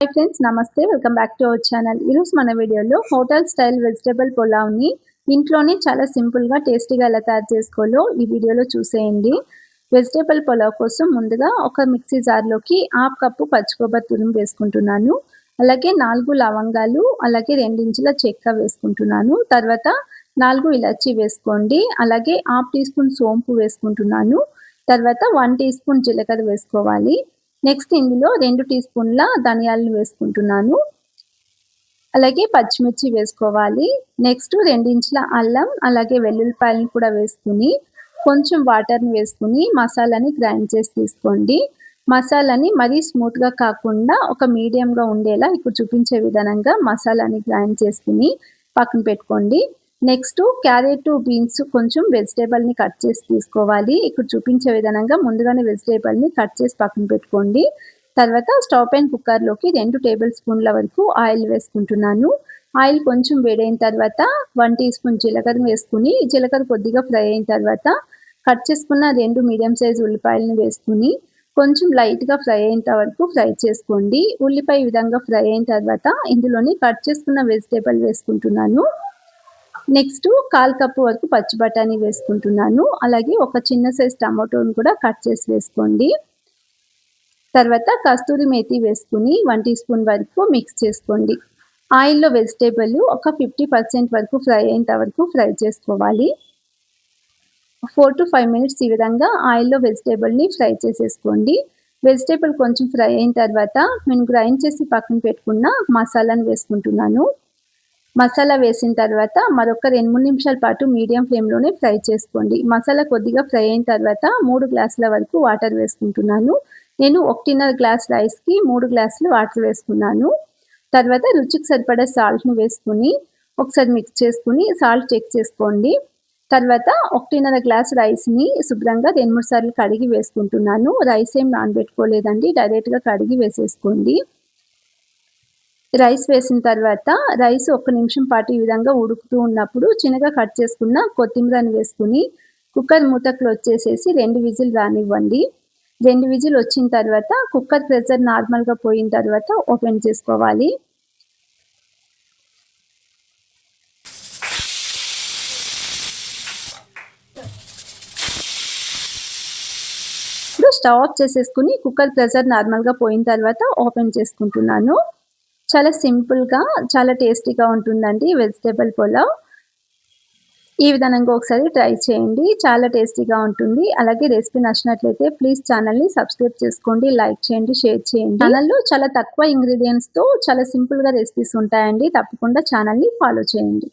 Hi friends నమస్తే. Welcome back to our channel ఈరోజు మన వీడియోలో హోటల్ స్టైల్ వెజిటేబుల్ పులావ్ని ఇంట్లోనే చాలా సింపుల్గా టేస్టీగా ఎలా తయారు చేసుకోవాలో ఈ వీడియోలో చూసేయండి. వెజిటేబుల్ పులావ్ కోసం ముందుగా ఒక మిక్సీ జార్లోకి హాఫ్ కప్పు పచ్చి కొబ్బరి తురుము వేసుకుంటున్నాను. అలాగే నాలుగు లవంగాలు అలాగే రెండించుల చెక్క వేసుకుంటున్నాను. తర్వాత నాలుగు ఇలాచి వేసుకోండి. అలాగే హాఫ్ టీ స్పూన్ సోంపు వేసుకుంటున్నాను. తర్వాత వన్ టీ స్పూన్ జీలకర్ర వేసుకోవాలి. నెక్స్ట్ ఇందులో రెండు టీ స్పూన్ల ధనియాలను వేసుకుంటున్నాను. అలాగే పచ్చిమిర్చి వేసుకోవాలి. నెక్స్ట్ రెండించుల అల్లం అలాగే వెల్లుల్లిపాయలను కూడా వేసుకుని కొంచెం వాటర్ని వేసుకుని మసాలాని గ్రైండ్ చేసి తీసుకోండి. మసాలాని మరీ స్మూత్గా కాకుండా ఒక మీడియంగా ఉండేలా ఇప్పుడు చూపించే విధానంగా మసాలాని గ్రైండ్ చేసుకుని పక్కన పెట్టుకోండి. నెక్స్ట్ క్యారెట్ బీన్స్ కొంచెం వెజిటేబుల్ని కట్ చేసి తీసుకోవాలి. ఇక్కడ చూపించే విధానంగా ముందుగానే వెజిటేబుల్ని కట్ చేసి పక్కన పెట్టుకోండి. తర్వాత స్టవ్ పైన కుక్కర్లోకి రెండు టేబుల్ స్పూన్ల వరకు ఆయిల్ వేసుకుంటున్నాను. ఆయిల్ కొంచెం వేడైన తర్వాత వన్ టీ స్పూన్ జీలకర్ర వేసుకుని జీలకర్ర కొద్దిగా ఫ్రై అయిన తర్వాత కట్ చేసుకున్న రెండు మీడియం సైజ్ ఉల్లిపాయలను వేసుకుని కొంచెం లైట్గా ఫ్రై అయ్యేంత వరకు ఫ్రై చేసుకోండి. ఉల్లిపాయ విధంగా ఫ్రై అయిన తర్వాత ఇందులోని కట్ చేసుకున్న వెజిటేబుల్ వేసుకుంటున్నాను. నెక్స్ట్ కాల్ కప్పు వరకు పచ్చి బఠానీ వేసుకుంటున్నాను. అలాగే ఒక చిన్న సైజ్ టమాటోని కూడా కట్ చేసి వేసుకోండి. తర్వాత కస్తూరి మేతి వేసుకుని వన్ టీ స్పూన్ వరకు మిక్స్ చేసుకోండి. ఆయిల్లో వెజిటేబుల్ ఒక ఫిఫ్టీ పర్సెంట్ వరకు ఫ్రై అయ్యేంత వరకు ఫ్రై చేసుకోవాలి. ఫోర్ టు ఫైవ్ మినిట్స్ ఈ విధంగా ఆయిల్లో వెజిటేబుల్ని ఫ్రై చేసేసుకోండి. వెజిటేబుల్ కొంచెం ఫ్రై అయిన తర్వాత నేను గ్రైండ్ చేసి పక్కన పెట్టుకున్న మసాలాను వేసుకుంటున్నాను. మసాలా వేసిన తర్వాత మరొక రెండు మూడు నిమిషాల పాటు మీడియం ఫ్లేమ్లోనే ఫ్రై చేసుకోండి. మసాలా కొద్దిగా ఫ్రై అయిన తర్వాత మూడు గ్లాసుల వరకు వాటర్ వేసుకుంటున్నాను. నేను ఒకటిన్నర గ్లాస్ రైస్కి మూడు గ్లాసులు వాటర్ వేసుకున్నాను. తర్వాత రుచికి సరిపడే సాల్ట్ను వేసుకుని ఒకసారి మిక్స్ చేసుకుని సాల్ట్ చెక్ చేసుకోండి. తర్వాత ఒకటిన్నర గ్లాస్ రైస్ని శుభ్రంగా రెండు మూడు సార్లు కడిగి వేసుకుంటున్నాను. రైస్ ఏం నానబెట్టుకోలేదండి డైరెక్ట్గా కడిగి వేసేసుకోండి. రైస్ వేసిన తర్వాత రైస్ ఒక నిమిషం పాటు ఈ విధంగా ఉడుకుతూ ఉన్నప్పుడు చిన్నగా కట్ చేసుకున్న కొత్తిమీరని వేసుకుని కుక్కర్ మూతకులు వచ్చేసేసి రెండు విజిల్ రానివ్వండి. రెండు విజిల్ వచ్చిన తర్వాత కుక్కర్ ప్రెషర్ నార్మల్గా పోయిన తర్వాత ఓపెన్ చేసుకోవాలి. ఇప్పుడు స్టవ్ ఆఫ్ చేసేసుకుని కుక్కర్ ప్రెషర్ నార్మల్గా పోయిన తర్వాత ఓపెన్ చేసుకుంటున్నాను. చాలా సింపుల్గా చాలా టేస్టీగా ఉంటుందండి వెజిటేబుల్ పులావ్. ఈ విధానంగా ఒకసారి ట్రై చేయండి. చాలా టేస్టీగా ఉంటుంది. అలాగే రెసిపీ నచ్చినట్లయితే ప్లీజ్ ఛానల్ని సబ్స్క్రైబ్ చేసుకోండి లైక్ చేయండి షేర్ చేయండి. ఛానల్లో చాలా తక్కువ ఇంగ్రీడియంట్స్తో చాలా సింపుల్గా రెసిపీస్ ఉంటాయండి. తప్పకుండా ఛానల్ని ఫాలో చేయండి.